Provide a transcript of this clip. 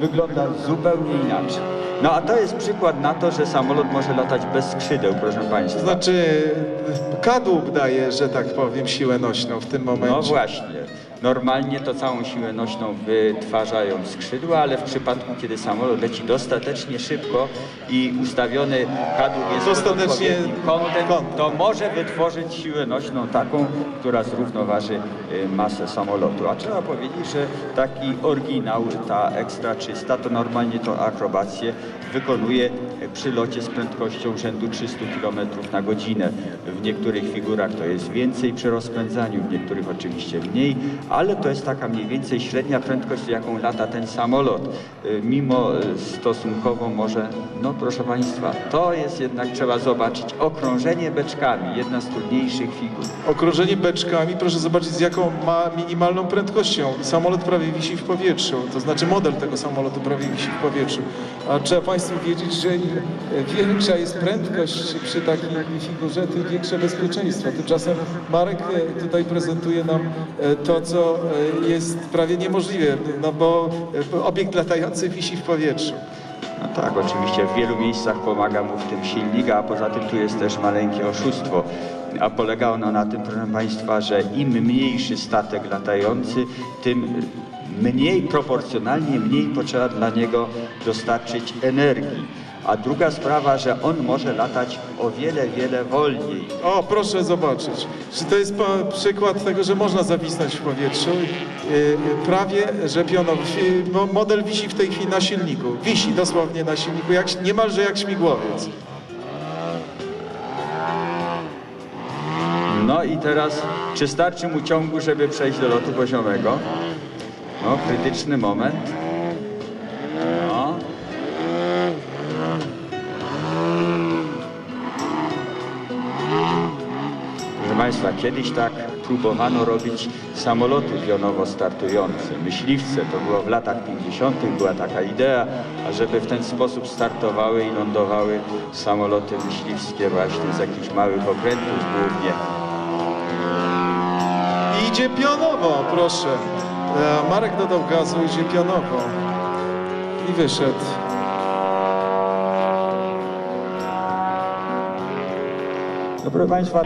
wygląda zupełnie inaczej. No a to jest przykład na to, że samolot może latać bez skrzydeł, proszę To Państwa. znaczy kadłub daje, że tak powiem, siłę nośną w tym momencie. No właśnie. Normalnie to całą siłę nośną wytwarzają skrzydła, ale w przypadku, kiedy samolot leci dostatecznie szybko i ustawiony kadłub jest Dostatecznie kątem, to może wytworzyć siłę nośną taką, która zrównoważy y, masę samolotu. A trzeba powiedzieć, że taki oryginał, ta Extra 300, to normalnie to akrobację wykonuje przy locie z prędkością rzędu 300 km na godzinę. W niektórych figurach to jest więcej przy rozpędzaniu, w niektórych oczywiście mniej, ale to jest taka mniej więcej średnia prędkość, jaką lata ten samolot. Y, Mimo stosunkowo może, no proszę Państwa, to jest jednak, trzeba zobaczyć, okrążenie beczkami, jedna z trudniejszych figur. Okrążenie beczkami, proszę zobaczyć z jaką ma minimalną prędkością. Samolot prawie wisi w powietrzu, to znaczy model tego samolotu prawie wisi w powietrzu. A trzeba Państwu wiedzieć, że im większa jest prędkość przy takiej figurze, tym większe bezpieczeństwo. Tymczasem Marek e, tutaj prezentuje nam e, to, co e, jest prawie niemożliwe, no bo e, obiekt latający wisi w powietrzu. No tak, oczywiście w wielu miejscach pomaga mu w tym silnik, a poza tym tu jest też maleńkie oszustwo. A polega ono na tym, proszę Państwa, że im mniejszy statek latający, tym mniej, proporcjonalnie mniej potrzeba dla niego dostarczyć energii. A druga sprawa, że on może latać o wiele, wiele wolniej. O, proszę zobaczyć. Czy to jest przykład tego, że można zawisnąć w powietrzu? Yy, prawie, że pionowo. Mo- Model wisi w tej chwili na silniku. Wisi dosłownie na silniku, jak, niemalże jak śmigłowiec. No i teraz, czy starczy mu ciągu, żeby przejść do lotu poziomego? No, krytyczny moment. No. Proszę Państwa, kiedyś tak próbowano robić samoloty pionowo startujące. Myśliwce, to było w latach 50. była taka idea, ażeby w ten sposób startowały i lądowały samoloty myśliwskie właśnie z jakichś małych okrętów głównie. Idzie pionowo, proszę. E, Marek dodał gazu, idzie pionowo. I wyszedł. Proszę Państwa,